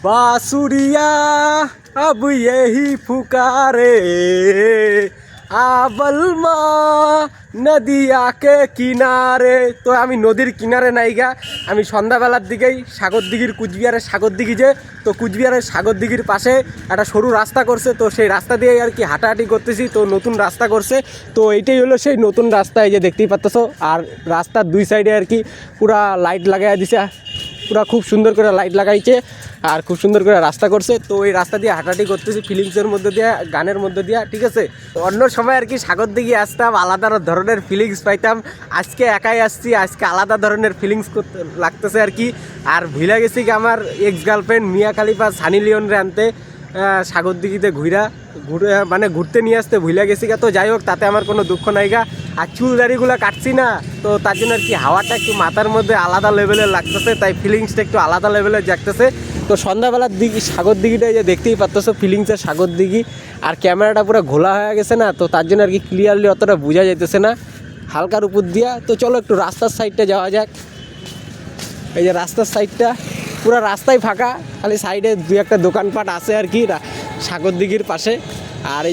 बासुरिया अब यही पुकारे আবলমা নদিয়া কে কিনারে তো আমি নদীর কিনারে নাইগা আমি সন্ধ্যাবেলার দিকেই সাগর দিঘির কুচবিহারের সাগর দিঘি যে তো কুচবিহারের সাগর দিঘির পাশে একটা সরু রাস্তা করছে তো সেই রাস্তা দিয়ে আর কি হাঁটাহাঁটি করতেছি তো নতুন রাস্তা করছে তো এইটাই হলো সেই নতুন রাস্তা এই যে দেখতেই পাচ্ছ আর রাস্তার দুই সাইডে আর কি পুরা লাইট লাগাই দিছে পুরা খুব সুন্দর করে লাইট লাগাইছে আর খুব সুন্দর করে রাস্তা করছে। তো এই রাস্তা দিয়ে হাঁটাহাঁটি করতেছি ফিলিংসের মধ্যে দিয়ে, গানের মধ্যে দিয়ে, ঠিক আছে? অন্য সময় আর কি সাগর দিকে আসতাম, আলাদা ধরনের ফিলিংস পাইতাম। আজকে একাই আসছি, আজকে আলাদা ধরনের ফিলিংস করতে লাগতেছে আর কি। আর ভুলে গেছি আমার এক্স গার্লফ্রেন্ড মিয়া খালিফা, সানি লিওনরে আনতে সাগর দিঘিতে ঘুরা ঘুরে মানে ঘুরতে নিয়ে আসতে ভুলে গেছি তো যাই হোক, তাতে আমার কোনো দুঃখ নাই গা। আর চুল দাড়িগুলো কাটছি না, তো তার জন্য আর কি হাওয়াটা একটু মাথার মধ্যে আলাদা লেভেলের লাগতেছে, তাই ফিলিংসটা একটু আলাদা লেভেলের জাগতেছে। তো সন্ধ্যাবেলার দিকে, সাগর দিঘিটা যে দেখতেই পাচ্ছ ফিলিংসের সাগর দিঘি। আর ক্যামেরাটা পুরো ঘোলা হয়ে গেছে না, তো তার জন্য আর কি ক্লিয়ারলি অতটা বোঝা যাইতেছে না। হালকার উপর দিয়া, তো চলো একটু রাস্তার সাইডটা যাওয়া যাক। এই যে রাস্তার সাইডটা পুরো রাস্তায় ফাঁকা, খালি সাইডে দু একটা দোকানপাট আছে আর কি সাগর দিঘির পাশে। আর এই